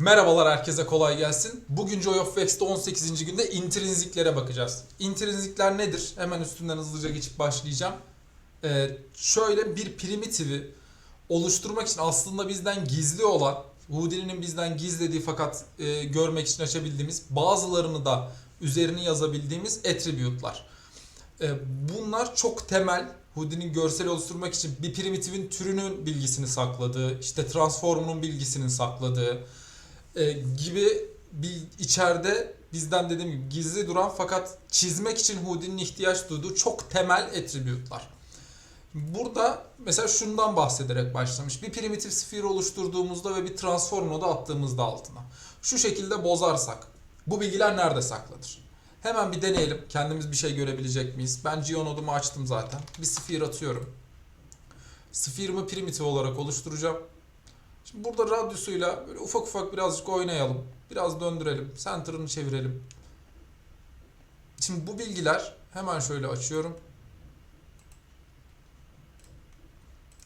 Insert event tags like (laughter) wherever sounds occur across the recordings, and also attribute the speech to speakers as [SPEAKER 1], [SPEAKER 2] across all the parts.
[SPEAKER 1] Merhabalar herkese kolay gelsin. Bugün Joy of Wax'te 18. günde intrinsiklere bakacağız. Intrinsikler nedir? Hemen üstünden hızlıca geçip başlayacağım. Ee, şöyle bir primitivi oluşturmak için aslında bizden gizli olan, Houdini'nin bizden gizlediği fakat e, görmek için açabildiğimiz bazılarını da üzerini yazabildiğimiz attribute'lar. Ee, bunlar çok temel. Houdini'nin görsel oluşturmak için bir primitivin türünün bilgisini sakladığı, işte transformunun bilgisini sakladığı, e, gibi bir içeride bizden dediğim gibi gizli duran fakat çizmek için Houdini'nin ihtiyaç duyduğu çok temel attribute'lar. Burada mesela şundan bahsederek başlamış. Bir primitif sphere oluşturduğumuzda ve bir transform nodu attığımızda altına. Şu şekilde bozarsak bu bilgiler nerede saklanır? Hemen bir deneyelim. Kendimiz bir şey görebilecek miyiz? Ben geonodumu açtım zaten. Bir sphere atıyorum. Sphere'ımı primitif olarak oluşturacağım. Şimdi burada radyusuyla böyle ufak ufak birazcık oynayalım. Biraz döndürelim. Center'ını çevirelim. Şimdi bu bilgiler hemen şöyle açıyorum.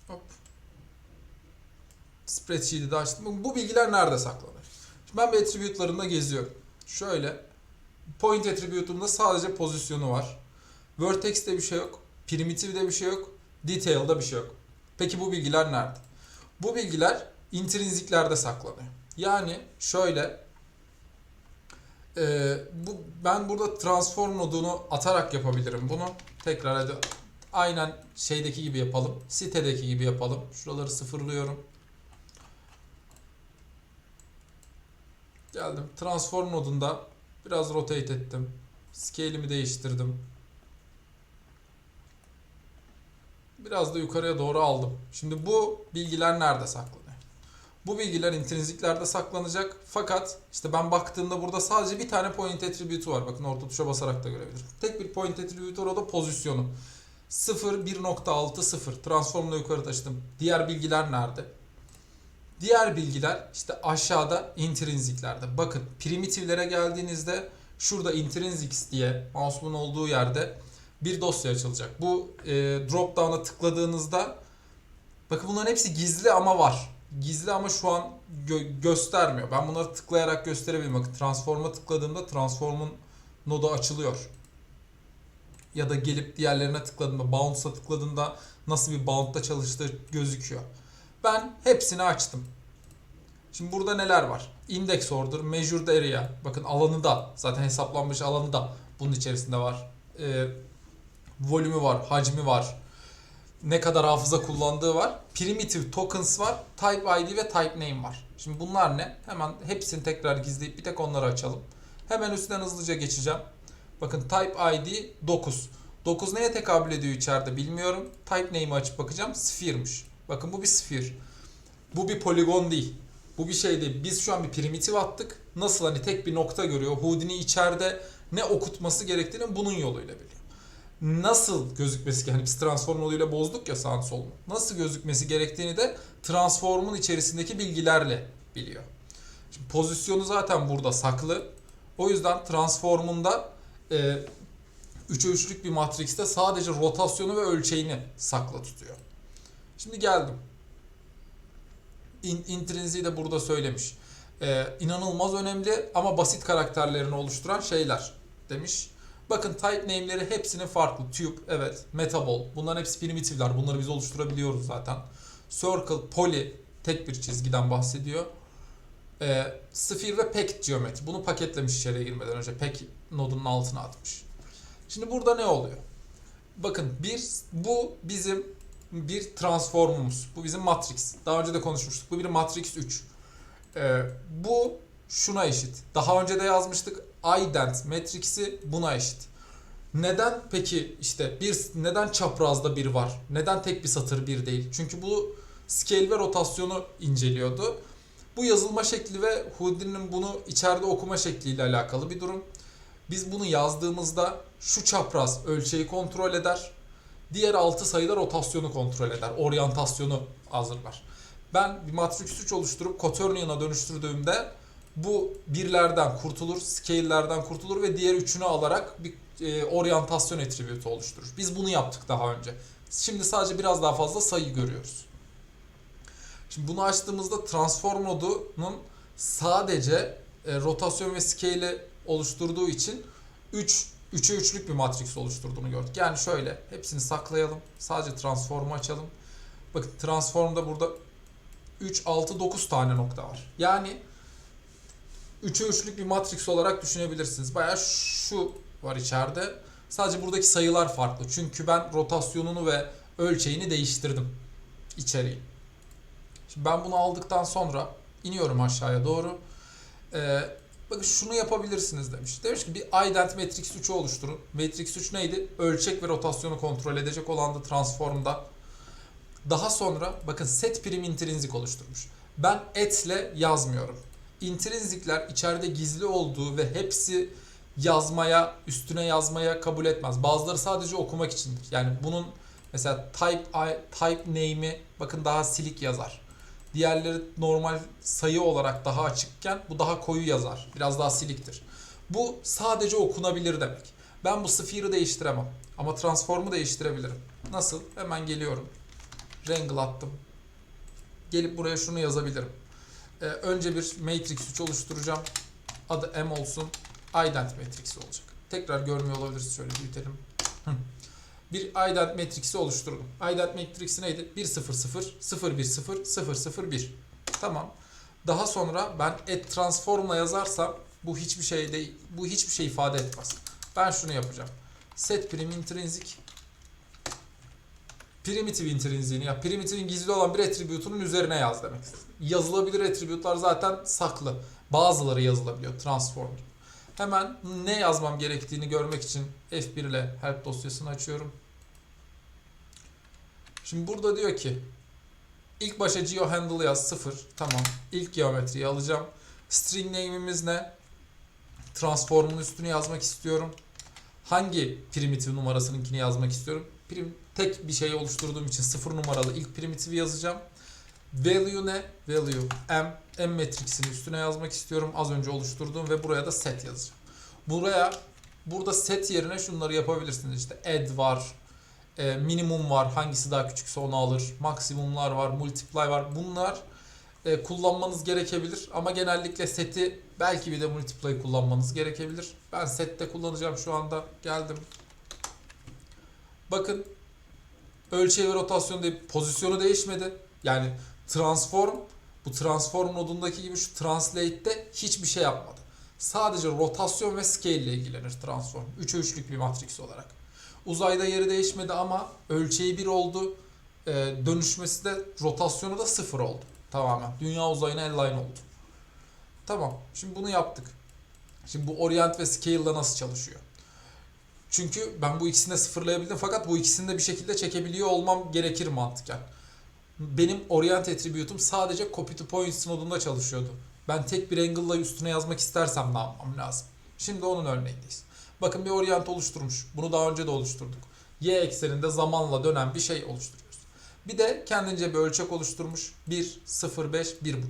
[SPEAKER 1] Hop. Spreadsheet'i de açtım. Bu bilgiler nerede saklanır? Şimdi ben bir attribute'larında geziyorum. Şöyle point attribute'umda sadece pozisyonu var. Vertex'te bir şey yok. Primitive'de bir şey yok. Detail'da bir şey yok. Peki bu bilgiler nerede? Bu bilgiler intrinsiklerde saklanıyor. Yani şöyle e, bu ben burada transform nodunu atarak yapabilirim bunu. Tekrar hadi aynen şeydeki gibi yapalım. Sitedeki gibi yapalım. Şuraları sıfırlıyorum. Geldim. Transform nodunda biraz rotate ettim. Scale'imi değiştirdim. Biraz da yukarıya doğru aldım. Şimdi bu bilgiler nerede saklanıyor? Bu bilgiler intrinsiklerde saklanacak. Fakat işte ben baktığımda burada sadece bir tane point attribute'u var. Bakın orta tuşa basarak da görebilirim. Tek bir point attribute var o da pozisyonu. 0, 1.6, 0. Transformla yukarı taşıdım. Diğer bilgiler nerede? Diğer bilgiler işte aşağıda intrinsiklerde. Bakın primitivlere geldiğinizde şurada intrinsics diye mouse'un olduğu yerde bir dosya açılacak. Bu e, drop down'a tıkladığınızda bakın bunların hepsi gizli ama var. Gizli ama şu an gö- göstermiyor. Ben bunları tıklayarak gösterebilirim. Bakın transform'a tıkladığımda transform'un nodu açılıyor. Ya da gelip diğerlerine tıkladığımda, bounce'a tıkladığımda nasıl bir bound'da çalıştığı gözüküyor. Ben hepsini açtım. Şimdi burada neler var? Index order, measured area. Bakın alanı da zaten hesaplanmış alanı da bunun içerisinde var. Ee, volümü var, hacmi var. Ne kadar hafıza kullandığı var. Primitive tokens var. Type ID ve type name var. Şimdi bunlar ne? Hemen hepsini tekrar gizleyip bir tek onları açalım. Hemen üstten hızlıca geçeceğim. Bakın type ID 9. 9 neye tekabül ediyor içeride bilmiyorum. Type name'i açıp bakacağım. Sphere'miş. Bakın bu bir sphere. Bu bir poligon değil. Bu bir şey değil. Biz şu an bir primitif attık. Nasıl hani tek bir nokta görüyor. Houdini içeride ne okutması gerektiğini bunun yoluyla biliyor. Nasıl gözükmesi hani biz transform yoluyla bozduk ya sağ solunu. Nasıl gözükmesi gerektiğini de transformun içerisindeki bilgilerle biliyor. Şimdi pozisyonu zaten burada saklı. O yüzden transformunda e, 3'e 3'lük bir matrixte sadece rotasyonu ve ölçeğini saklı tutuyor. Şimdi geldim. In, de burada söylemiş. Ee, inanılmaz önemli ama basit karakterlerini oluşturan şeyler demiş. Bakın type name'leri hepsinin farklı. Tube, evet. Metabol. Bunların hepsi primitifler. Bunları biz oluşturabiliyoruz zaten. Circle, poly tek bir çizgiden bahsediyor. Ee, sphere ve packed geometry. Bunu paketlemiş içeriye girmeden önce. Pack nodunun altına atmış. Şimdi burada ne oluyor? Bakın bir bu bizim bir transformumuz. Bu bizim matrix. Daha önce de konuşmuştuk. Bu bir matrix 3. Ee, bu şuna eşit. Daha önce de yazmıştık. Ident matrix'i buna eşit. Neden peki işte bir neden çaprazda bir var? Neden tek bir satır bir değil? Çünkü bu scale ve rotasyonu inceliyordu. Bu yazılma şekli ve Houdini'nin bunu içeride okuma şekliyle alakalı bir durum. Biz bunu yazdığımızda şu çapraz ölçeği kontrol eder. Diğer 6 sayıda rotasyonu kontrol eder. Oryantasyonu hazırlar. Ben bir matrix 3 oluşturup quaternions dönüştürdüğümde bu birlerden kurtulur, scale'lerden kurtulur ve diğer üçünü alarak bir e, oryantasyon attribütü oluşturur. Biz bunu yaptık daha önce. Şimdi sadece biraz daha fazla sayı görüyoruz. Şimdi bunu açtığımızda transform nodunun sadece e, rotasyon ve scale'i oluşturduğu için 3 3'e 3'lük bir matris oluşturduğunu gördük. Yani şöyle hepsini saklayalım. Sadece transformu açalım. Bakın transformda burada 3, 6, 9 tane nokta var. Yani 3'e 3'lük bir matris olarak düşünebilirsiniz. Bayağı şu var içeride. Sadece buradaki sayılar farklı. Çünkü ben rotasyonunu ve ölçeğini değiştirdim içeriği. Şimdi ben bunu aldıktan sonra iniyorum aşağıya doğru. Ee, bakın şunu yapabilirsiniz demiş. Demiş ki bir ident matrix 3'ü oluşturun. Matrix 3 neydi? Ölçek ve rotasyonu kontrol edecek olan da transformda. Daha sonra bakın set prim intrinzik oluşturmuş. Ben etle yazmıyorum. Intrinzikler içeride gizli olduğu ve hepsi yazmaya, üstüne yazmaya kabul etmez. Bazıları sadece okumak içindir. Yani bunun mesela type type name'i bakın daha silik yazar. Diğerleri normal sayı olarak daha açıkken bu daha koyu yazar. Biraz daha siliktir. Bu sadece okunabilir demek. Ben bu sphere'ı değiştiremem. Ama transform'u değiştirebilirim. Nasıl? Hemen geliyorum. Wrangle attım. Gelip buraya şunu yazabilirim. Ee, önce bir matrix 3 oluşturacağım. Adı M olsun. Ident matrix olacak. Tekrar görmüyor olabiliriz. Şöyle büyütelim. (laughs) Bir ident matrix'i oluşturdum. Ident matrix'i neydi? 1 0 0 0 1 0 0 0 1. Tamam. Daha sonra ben et transform'la yazarsam bu hiçbir şey değil. Bu hiçbir şey ifade etmez. Ben şunu yapacağım. Set prim intrinsic primitive intrinsiğini ya primitive'in gizli olan bir attribute'unun üzerine yaz demek. Yazılabilir attribute'lar zaten saklı. Bazıları yazılabiliyor transform gibi. Hemen ne yazmam gerektiğini görmek için F1 ile help dosyasını açıyorum. Şimdi burada diyor ki ilk başa geohandle yaz 0. Tamam. İlk geometriyi alacağım. String name'imiz ne? Transform'un üstünü yazmak istiyorum. Hangi primitive numarasınınkini yazmak istiyorum? Prim, tek bir şey oluşturduğum için 0 numaralı ilk primitive'i yazacağım. Value ne? Value m. M matrix'ini üstüne yazmak istiyorum. Az önce oluşturduğum ve buraya da set yazacağım. Buraya burada set yerine şunları yapabilirsiniz. İşte add var, e, minimum var. Hangisi daha küçükse onu alır. Maksimumlar var, multiply var. Bunlar e, kullanmanız gerekebilir ama genellikle seti belki bir de multiply kullanmanız gerekebilir. Ben sette kullanacağım şu anda. Geldim. Bakın ölçeği ve rotasyon değil, pozisyonu değişmedi. Yani transform bu transform nodundaki gibi şu translate'te hiçbir şey yapmadı. Sadece rotasyon ve scale ile ilgilenir transform. 3'e 3'lük bir matrix olarak. Uzayda yeri değişmedi ama ölçeği 1 oldu. Ee, dönüşmesi de rotasyonu da 0 oldu. Tamamen. Dünya uzayına align oldu. Tamam. Şimdi bunu yaptık. Şimdi bu orient ve scale ile nasıl çalışıyor? Çünkü ben bu ikisini de sıfırlayabildim fakat bu ikisini de bir şekilde çekebiliyor olmam gerekir mantıken. Benim orient attribute'um sadece copy to point nodunda çalışıyordu. Ben tek bir angle'la üstüne yazmak istersem ne yapmam lazım? Şimdi onun örneğindeyiz. Bakın bir orient oluşturmuş. Bunu daha önce de oluşturduk. Y ekseninde zamanla dönen bir şey oluşturuyoruz. Bir de kendince bir ölçek oluşturmuş. 1, 0, 5, 1,5.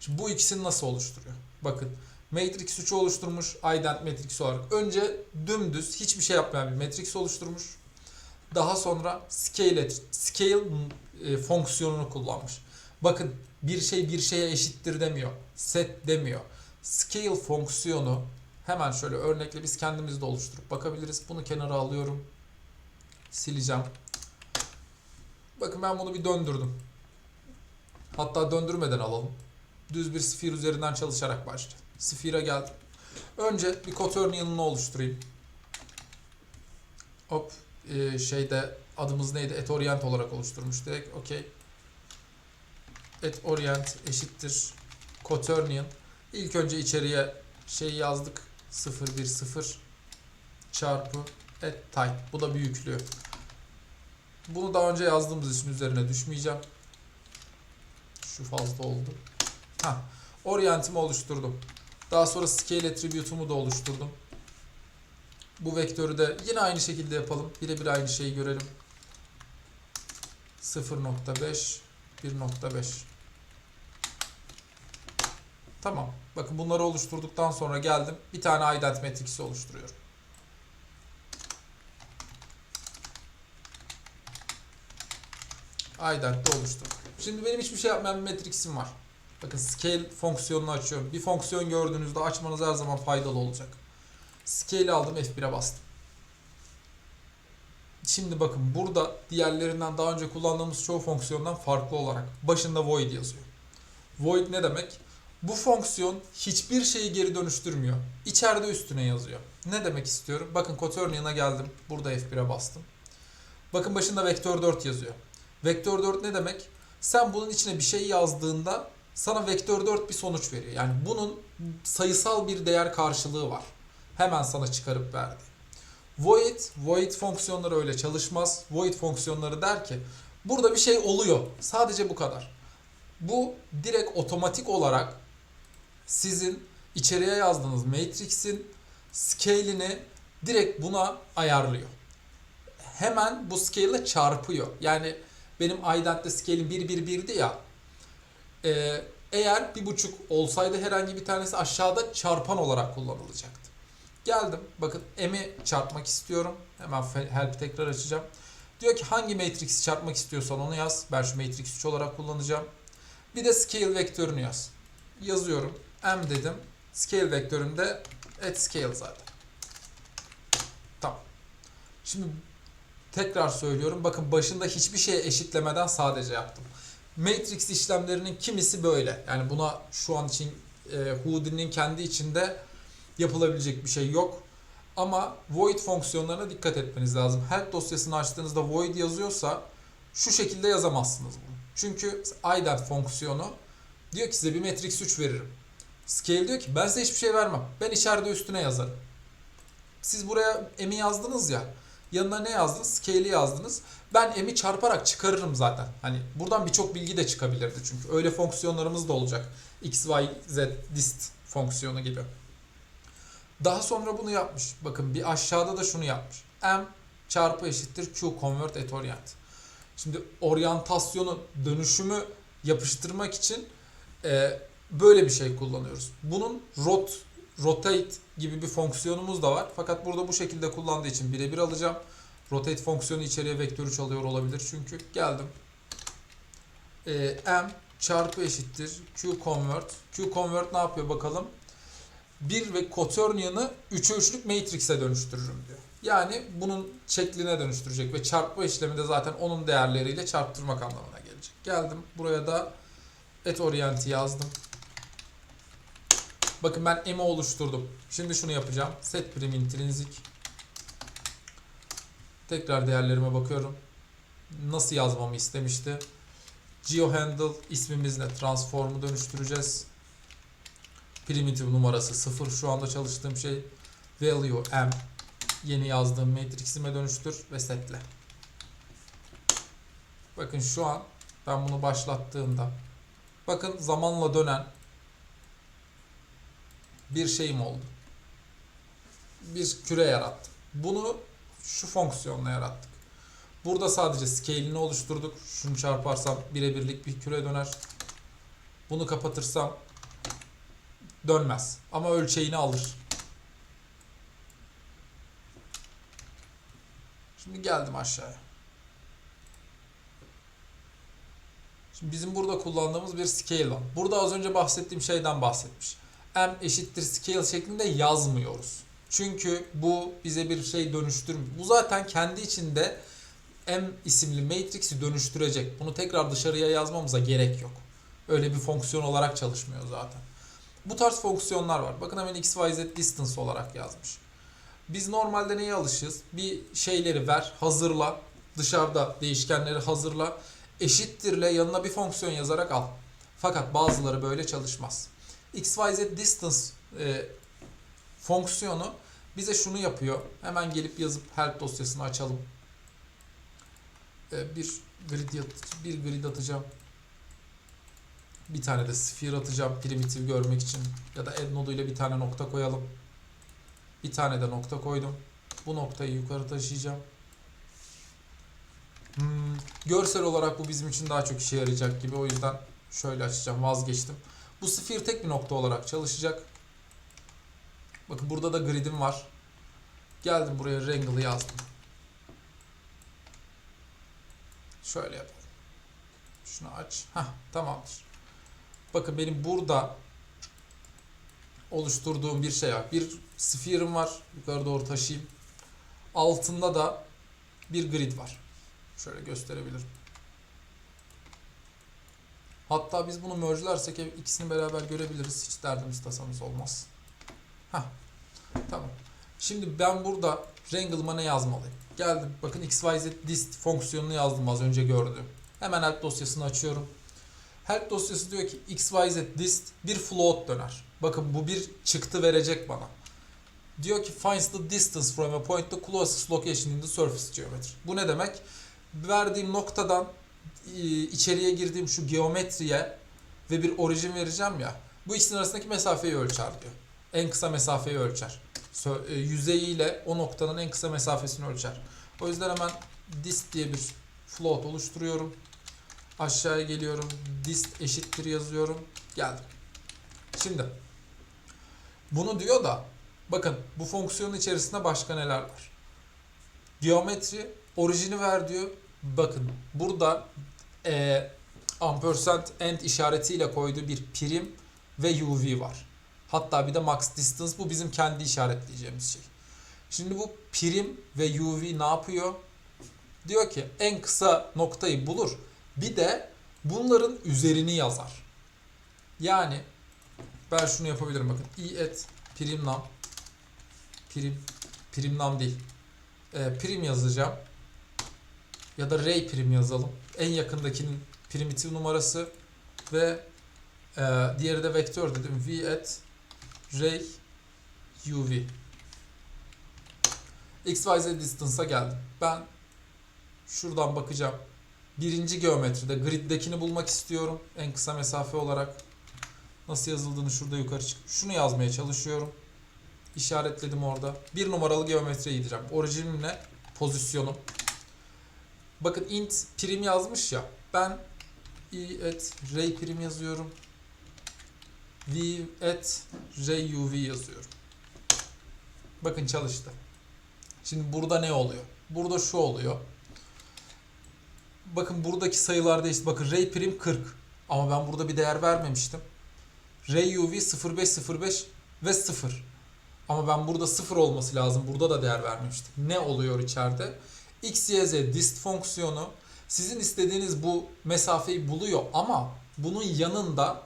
[SPEAKER 1] Şimdi bu ikisini nasıl oluşturuyor? Bakın Matrix 3'ü oluşturmuş ident matrix olarak. Önce dümdüz hiçbir şey yapmayan bir matrix oluşturmuş. Daha sonra scale, scale e, fonksiyonunu kullanmış. Bakın bir şey bir şeye eşittir demiyor. Set demiyor. Scale fonksiyonu hemen şöyle örnekle biz kendimiz de oluşturup bakabiliriz. Bunu kenara alıyorum. Sileceğim. Bakın ben bunu bir döndürdüm. Hatta döndürmeden alalım. Düz bir sphere üzerinden çalışarak başlayacağım. Sphere'a geldim. Önce bir quaternial'ını oluşturayım. Hop e, şeyde adımız neydi? Et orient olarak oluşturmuş direkt. Okey. Et orient eşittir quaternion. İlk önce içeriye şey yazdık. 010 çarpı et type. Bu da büyüklüğü. Bunu daha önce yazdığımız için üzerine düşmeyeceğim. Şu fazla oldu. Ha, orientimi oluşturdum. Daha sonra scale attribute'umu da oluşturdum. Bu vektörü de yine aynı şekilde yapalım. Birebir aynı şeyi görelim. 0.5 1.5 Tamam. Bakın bunları oluşturduktan sonra geldim. Bir tane ident matrix'i oluşturuyorum. Ident de oluştu. Şimdi benim hiçbir şey yapmayan bir matrix'im var. Bakın scale fonksiyonunu açıyorum. Bir fonksiyon gördüğünüzde açmanız her zaman faydalı olacak. Scale aldım F1'e bastım. Şimdi bakın burada diğerlerinden daha önce kullandığımız çoğu fonksiyondan farklı olarak başında void yazıyor. Void ne demek? Bu fonksiyon hiçbir şeyi geri dönüştürmüyor. İçeride üstüne yazıyor. Ne demek istiyorum? Bakın quaternions geldim. Burada F1'e bastım. Bakın başında vektör 4 yazıyor. Vektör 4 ne demek? Sen bunun içine bir şey yazdığında sana vektör 4 bir sonuç veriyor. Yani bunun sayısal bir değer karşılığı var. Hemen sana çıkarıp verdi. Void, void fonksiyonları öyle çalışmaz. Void fonksiyonları der ki burada bir şey oluyor. Sadece bu kadar. Bu direkt otomatik olarak sizin içeriye yazdığınız matrix'in scale'ini direkt buna ayarlıyor. Hemen bu scale ile çarpıyor. Yani benim ident'te scale'im 1 1 1'di ya. Ee, eğer bir buçuk olsaydı herhangi bir tanesi aşağıda çarpan olarak kullanılacaktı. Geldim. Bakın m'i çarpmak istiyorum. Hemen help tekrar açacağım. Diyor ki hangi matrix'i çarpmak istiyorsan onu yaz. Ben şu matrix 3 olarak kullanacağım. Bir de scale vektörünü yaz. Yazıyorum. M dedim. Scale vektöründe at scale zaten. Tamam. Şimdi tekrar söylüyorum. Bakın başında hiçbir şeye eşitlemeden sadece yaptım. Matrix işlemlerinin kimisi böyle. Yani buna şu an için e, Houdini'nin kendi içinde yapılabilecek bir şey yok. Ama void fonksiyonlarına dikkat etmeniz lazım. Help dosyasını açtığınızda void yazıyorsa şu şekilde yazamazsınız bunu. Çünkü ident fonksiyonu diyor ki size bir matrix 3 veririm. Scale diyor ki ben size hiçbir şey vermem. Ben içeride üstüne yazarım. Siz buraya m'i yazdınız ya. Yanına ne yazdınız? Scale'i yazdınız. Ben m'i çarparak çıkarırım zaten. Hani buradan birçok bilgi de çıkabilirdi çünkü. Öyle fonksiyonlarımız da olacak. x, y, z, dist fonksiyonu gibi. Daha sonra bunu yapmış. Bakın bir aşağıda da şunu yapmış. M çarpı eşittir Q convert et orient. Şimdi oryantasyonu, dönüşümü yapıştırmak için e, böyle bir şey kullanıyoruz. Bunun rot, rotate gibi bir fonksiyonumuz da var. Fakat burada bu şekilde kullandığı için birebir alacağım. Rotate fonksiyonu içeriye vektörü çalıyor olabilir çünkü. Geldim. E, M çarpı eşittir Q convert. Q convert ne yapıyor bakalım? 1 ve quaternion'ı 3'e 3'lük matrix'e dönüştürürüm diyor. Yani bunun şekline dönüştürecek ve çarpma işlemi de zaten onun değerleriyle çarptırmak anlamına gelecek. Geldim buraya da et orienti yazdım. Bakın ben m'i oluşturdum. Şimdi şunu yapacağım. Set prim intrinsic. Tekrar değerlerime bakıyorum. Nasıl yazmamı istemişti. GeoHandle ismimizle transform'u dönüştüreceğiz. Primitive numarası 0 şu anda çalıştığım şey. Value m yeni yazdığım matrixime dönüştür ve setle. Bakın şu an ben bunu başlattığımda bakın zamanla dönen bir şeyim oldu. Bir küre yarattım. Bunu şu fonksiyonla yarattık. Burada sadece scale'ini oluşturduk. Şunu çarparsam birebirlik bir küre döner. Bunu kapatırsam dönmez. Ama ölçeğini alır. Şimdi geldim aşağıya. Şimdi bizim burada kullandığımız bir scale var. Burada az önce bahsettiğim şeyden bahsetmiş. M eşittir scale şeklinde yazmıyoruz. Çünkü bu bize bir şey dönüştürmüyor. Bu zaten kendi içinde M isimli matrix'i dönüştürecek. Bunu tekrar dışarıya yazmamıza gerek yok. Öyle bir fonksiyon olarak çalışmıyor zaten. Bu tarz fonksiyonlar var. Bakın hemen x, y, z distance olarak yazmış. Biz normalde neye alışığız? Bir şeyleri ver, hazırla. Dışarıda değişkenleri hazırla. Eşittirle yanına bir fonksiyon yazarak al. Fakat bazıları böyle çalışmaz. x, y, z distance e, fonksiyonu bize şunu yapıyor. Hemen gelip yazıp help dosyasını açalım. E, bir grid, bir grid atacağım. Bir tane de sphere atacağım primitif görmek için. Ya da add noduyla bir tane nokta koyalım. Bir tane de nokta koydum. Bu noktayı yukarı taşıyacağım. Hmm, görsel olarak bu bizim için daha çok işe yarayacak gibi. O yüzden şöyle açacağım. Vazgeçtim. Bu sphere tek bir nokta olarak çalışacak. Bakın burada da grid'im var. Geldim buraya wrangle'ı yazdım. Şöyle yapalım. Şunu aç. Hah tamamdır. Bakın benim burada oluşturduğum bir şey var. Bir sphere'ım var. Yukarı doğru taşıyayım. Altında da bir grid var. Şöyle gösterebilirim. Hatta biz bunu merge'lersek ikisini beraber görebiliriz. Hiç derdimiz tasamız olmaz. Heh. Tamam. Şimdi ben burada Wrangle'ıma ne yazmalıyım? Geldim. Bakın xyz dist fonksiyonunu yazdım az önce gördüğüm. Hemen help dosyasını açıyorum. Help dosyası diyor ki xyz dist bir float döner. Bakın bu bir çıktı verecek bana. Diyor ki finds the distance from a point the closest location in the surface geometry. Bu ne demek? Verdiğim noktadan e, içeriye girdiğim şu geometriye ve bir orijin vereceğim ya. Bu ikisinin arasındaki mesafeyi ölçer diyor. En kısa mesafeyi ölçer. E, Yüzeyiyle o noktanın en kısa mesafesini ölçer. O yüzden hemen dist diye bir float oluşturuyorum. Aşağıya geliyorum. Dist eşittir yazıyorum. Geldim. Şimdi bunu diyor da bakın bu fonksiyonun içerisinde başka neler var? Geometri orijini ver diyor. Bakın burada e, ampersand end işaretiyle koyduğu bir prim ve uv var. Hatta bir de max distance bu bizim kendi işaretleyeceğimiz şey. Şimdi bu prim ve uv ne yapıyor? Diyor ki en kısa noktayı bulur. Bir de bunların üzerini yazar. Yani ben şunu yapabilirim bakın. i et primnam prim primnam değil. E, prim yazacağım. Ya da ray prim yazalım. En yakındakinin primitif numarası ve e, diğeri de vektör dedim. v at ray uv xyz distance'a geldim. Ben şuradan bakacağım. Birinci geometride griddekini bulmak istiyorum. En kısa mesafe olarak. Nasıl yazıldığını şurada yukarı çık. Şunu yazmaya çalışıyorum. İşaretledim orada. Bir numaralı geometriye gideceğim. Orijinim ne? Pozisyonum. Bakın int prim yazmış ya. Ben i at ray prim yazıyorum. V at ray uv yazıyorum. Bakın çalıştı. Şimdi burada ne oluyor? Burada şu oluyor. Bakın buradaki sayılar değişti. Bakın ray prim 40. Ama ben burada bir değer vermemiştim. Ray UV 0505 ve 0. Ama ben burada 0 olması lazım. Burada da değer vermemiştim. Ne oluyor içeride? X, Y, Z dist fonksiyonu sizin istediğiniz bu mesafeyi buluyor ama bunun yanında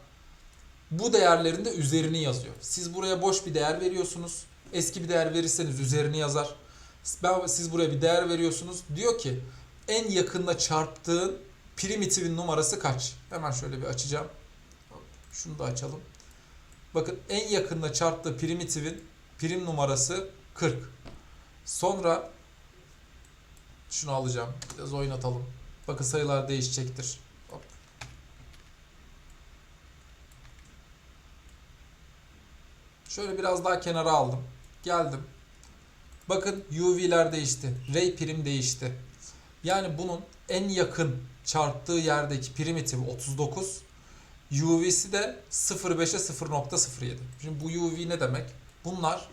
[SPEAKER 1] bu değerlerin de üzerini yazıyor. Siz buraya boş bir değer veriyorsunuz. Eski bir değer verirseniz üzerini yazar. Siz buraya bir değer veriyorsunuz. Diyor ki en yakınla çarptığın primitifin numarası kaç? Hemen şöyle bir açacağım. Şunu da açalım. Bakın en yakınla çarptığı primitifin prim numarası 40. Sonra şunu alacağım. Biraz oynatalım. Bakın sayılar değişecektir. Hop. Şöyle biraz daha kenara aldım. Geldim. Bakın UV'ler değişti. Ray prim değişti. Yani bunun en yakın çarptığı yerdeki primitif 39. UV'si de 0.5'e 0.07. Şimdi bu UV ne demek? Bunlar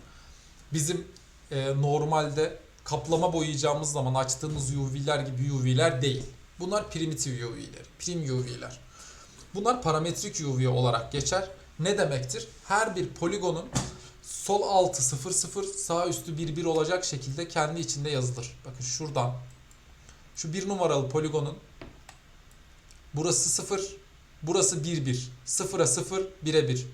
[SPEAKER 1] bizim e, normalde kaplama boyayacağımız zaman açtığımız UV'ler gibi UV'ler değil. Bunlar primitif UV'ler, prim UV'ler. Bunlar parametrik UV olarak geçer. Ne demektir? Her bir poligonun sol altı 00, sağ üstü 11 olacak şekilde kendi içinde yazılır. Bakın şuradan şu bir numaralı poligonun burası 0, burası 1 1. 0'a 0, 1'e 1.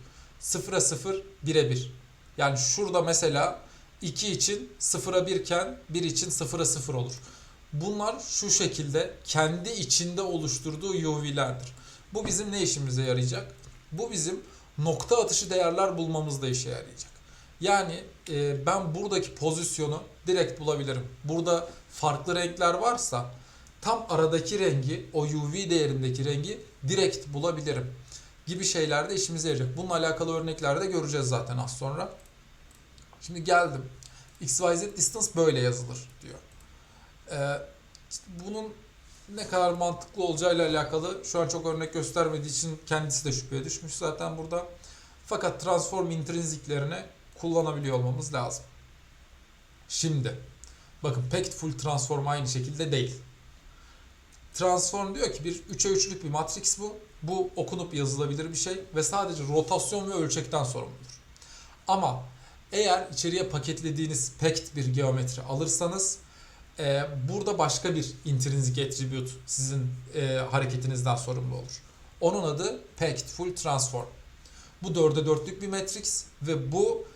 [SPEAKER 1] 0'a 0, 1'e 1. Yani şurada mesela 2 için 0'a 1 iken 1 için 0'a 0 olur. Bunlar şu şekilde kendi içinde oluşturduğu UV'lerdir. Bu bizim ne işimize yarayacak? Bu bizim nokta atışı değerler bulmamızda işe yarayacak. Yani e, ben buradaki pozisyonu direkt bulabilirim. Burada farklı renkler varsa tam aradaki rengi, o UV değerindeki rengi direkt bulabilirim. Gibi şeylerde işimize yarayacak. Bununla alakalı örnekler de göreceğiz zaten az sonra. Şimdi geldim. XYZ distance böyle yazılır diyor. Ee, işte bunun ne kadar mantıklı olacağıyla alakalı şu an çok örnek göstermediği için kendisi de şüpheye düşmüş zaten burada. Fakat transform intrinsiklerini kullanabiliyor olmamız lazım. Şimdi bakın packed full transform aynı şekilde değil. Transform diyor ki bir 3'e 3'lük bir matrix bu Bu okunup yazılabilir bir şey ve sadece rotasyon ve ölçekten sorumludur. Ama eğer içeriye paketlediğiniz packed bir geometri alırsanız e, burada başka bir intrinsic attribute sizin e, hareketinizden sorumlu olur. Onun adı packed full transform. Bu dörde dörtlük bir matrix ve bu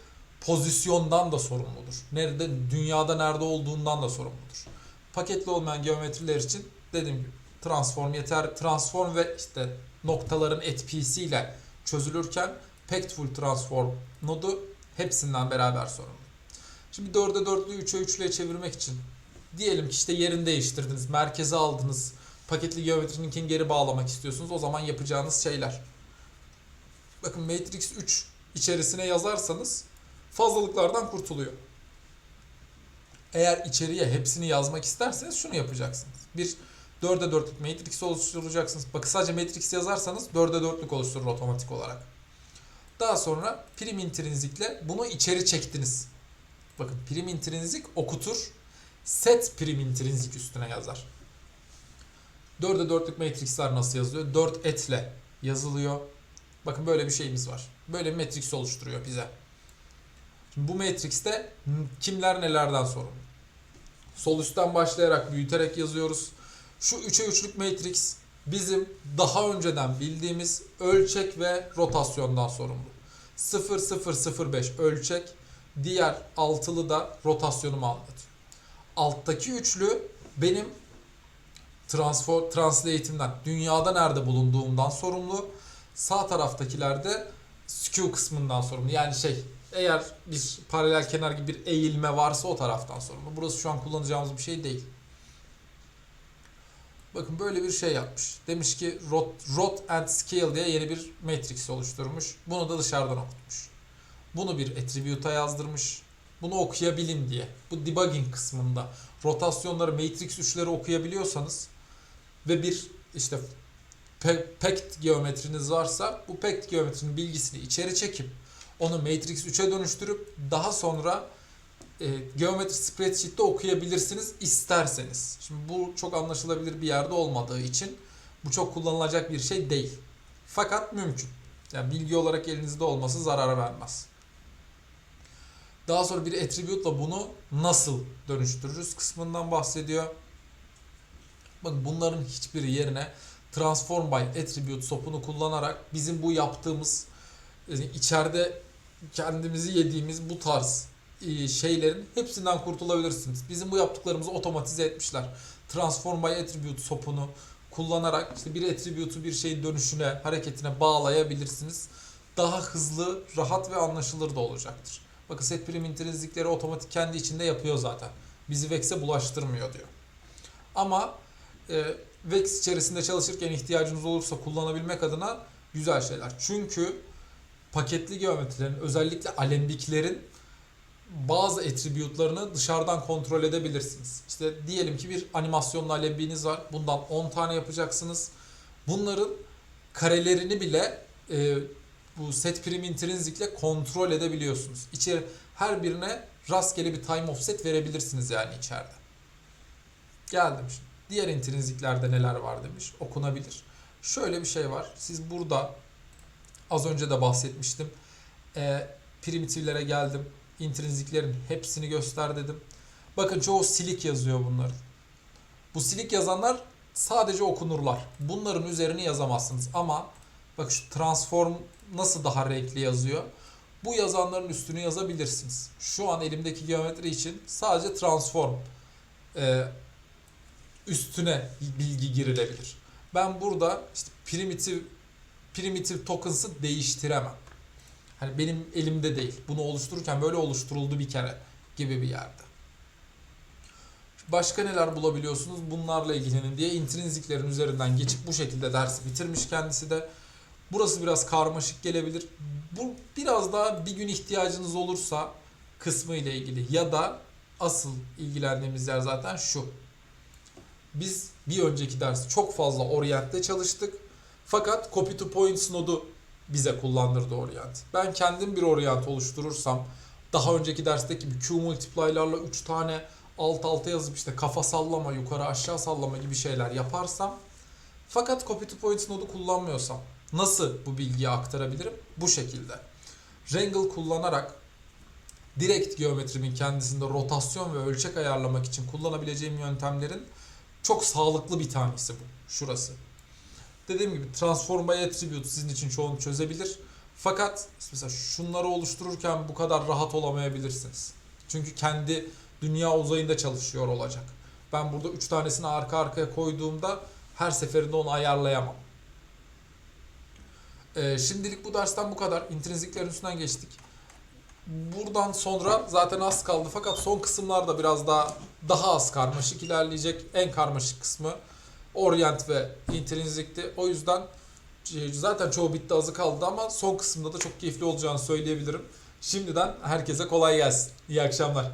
[SPEAKER 1] pozisyondan da sorumludur. Nerede, dünyada nerede olduğundan da sorumludur. Paketli olmayan geometriler için dediğim gibi transform yeter. Transform ve işte noktaların etkisiyle çözülürken packed full transform nodu hepsinden beraber sorumlu. Şimdi 4'e 4'lüyü 3'e 3'lüye çevirmek için diyelim ki işte yerini değiştirdiniz, merkeze aldınız, paketli geometrininkini geri bağlamak istiyorsunuz. O zaman yapacağınız şeyler. Bakın Matrix 3 içerisine yazarsanız fazlalıklardan kurtuluyor. Eğer içeriye hepsini yazmak isterseniz şunu yapacaksınız. Bir 4'e 4'lük matrix oluşturacaksınız. Bakın sadece matrix yazarsanız 4'e 4'lük oluşturur otomatik olarak. Daha sonra prim intrinsikle bunu içeri çektiniz. Bakın prim intrinsik okutur. Set prim intrinsik üstüne yazar. 4'e 4'lük matrixler nasıl yazılıyor? 4 etle yazılıyor. Bakın böyle bir şeyimiz var. Böyle bir matrix oluşturuyor bize. Şimdi bu matrixte kimler nelerden sorumlu? Sol üstten başlayarak büyüterek yazıyoruz. Şu 3'e 3'lük matrix bizim daha önceden bildiğimiz ölçek ve rotasyondan sorumlu. 0005 ölçek, diğer altılı da rotasyonumu anlatıyor. Alttaki üçlü benim transfer, translate'imden, dünyada nerede bulunduğumdan sorumlu. Sağ taraftakiler de skew kısmından sorumlu. Yani şey eğer bir paralel kenar gibi bir eğilme varsa o taraftan sorumlu. Burası şu an kullanacağımız bir şey değil. Bakın böyle bir şey yapmış. Demiş ki rot, rot and scale diye yeni bir matrix oluşturmuş. Bunu da dışarıdan okutmuş. Bunu bir attribute'a yazdırmış. Bunu okuyabilin diye. Bu debugging kısmında rotasyonları matrix 3'leri okuyabiliyorsanız ve bir işte packed geometriniz varsa bu packed geometrinin bilgisini içeri çekip onu matrix 3'e dönüştürüp daha sonra e, geometri spreadsheet'te okuyabilirsiniz isterseniz. Şimdi bu çok anlaşılabilir bir yerde olmadığı için bu çok kullanılacak bir şey değil. Fakat mümkün. Yani bilgi olarak elinizde olması zarar vermez. Daha sonra bir attribute'la bunu nasıl dönüştürürüz kısmından bahsediyor. Bakın bunların hiçbiri yerine transform by attribute sopunu kullanarak bizim bu yaptığımız içeride kendimizi yediğimiz bu tarz e, şeylerin hepsinden kurtulabilirsiniz. Bizim bu yaptıklarımızı otomatize etmişler. Transform by attribute sopunu kullanarak işte bir attribute'u bir şeyin dönüşüne, hareketine bağlayabilirsiniz. Daha hızlı, rahat ve anlaşılır da olacaktır. Bakın set prim intrinsikleri otomatik kendi içinde yapıyor zaten. Bizi Vex'e bulaştırmıyor diyor. Ama e, Vex içerisinde çalışırken ihtiyacınız olursa kullanabilmek adına güzel şeyler. Çünkü paketli geometrilerin özellikle alembiklerin bazı attribute'larını dışarıdan kontrol edebilirsiniz. İşte diyelim ki bir animasyonlu alembiğiniz var. Bundan 10 tane yapacaksınız. Bunların karelerini bile e, bu set prim intrinsikle kontrol edebiliyorsunuz. İçeri her birine rastgele bir time offset verebilirsiniz yani içeride. Geldim şimdi. Diğer intrinsiklerde neler var demiş. Okunabilir. Şöyle bir şey var. Siz burada az önce de bahsetmiştim. E, primitivlere geldim. Intrinsiklerin hepsini göster dedim. Bakın çoğu silik yazıyor bunların. Bu silik yazanlar sadece okunurlar. Bunların üzerini yazamazsınız. Ama bak şu transform nasıl daha renkli yazıyor. Bu yazanların üstünü yazabilirsiniz. Şu an elimdeki geometri için sadece transform e, üstüne bilgi girilebilir. Ben burada işte primitive primitive tokens'ı değiştiremem. Hani benim elimde değil. Bunu oluştururken böyle oluşturuldu bir kere gibi bir yerde. Başka neler bulabiliyorsunuz? Bunlarla ilgilenin diye intrinsiklerin üzerinden geçip bu şekilde dersi bitirmiş kendisi de. Burası biraz karmaşık gelebilir. Bu biraz daha bir gün ihtiyacınız olursa kısmı ile ilgili ya da asıl ilgilendiğimiz yer zaten şu. Biz bir önceki ders çok fazla Orient'te çalıştık. Fakat copy to points nodu bize kullandırdı Orient. Ben kendim bir Orient oluşturursam daha önceki dersteki gibi Q multiply'larla 3 tane alt alta yazıp işte kafa sallama, yukarı aşağı sallama gibi şeyler yaparsam Fakat copy to point nodu kullanmıyorsam nasıl bu bilgiyi aktarabilirim? Bu şekilde. Wrangle kullanarak direkt geometrimin kendisinde rotasyon ve ölçek ayarlamak için kullanabileceğim yöntemlerin çok sağlıklı bir tanesi bu. Şurası. Dediğim gibi transform by attribute sizin için çoğunu çözebilir. Fakat mesela şunları oluştururken bu kadar rahat olamayabilirsiniz. Çünkü kendi dünya uzayında çalışıyor olacak. Ben burada 3 tanesini arka arkaya koyduğumda her seferinde onu ayarlayamam. Ee, şimdilik bu dersten bu kadar. İntrinsiklerin üstünden geçtik. Buradan sonra zaten az kaldı fakat son kısımlarda biraz daha daha az karmaşık ilerleyecek. En karmaşık kısmı orient ve intrinsikti. O yüzden e, zaten çoğu bitti azı kaldı ama son kısımda da çok keyifli olacağını söyleyebilirim. Şimdiden herkese kolay gelsin. İyi akşamlar.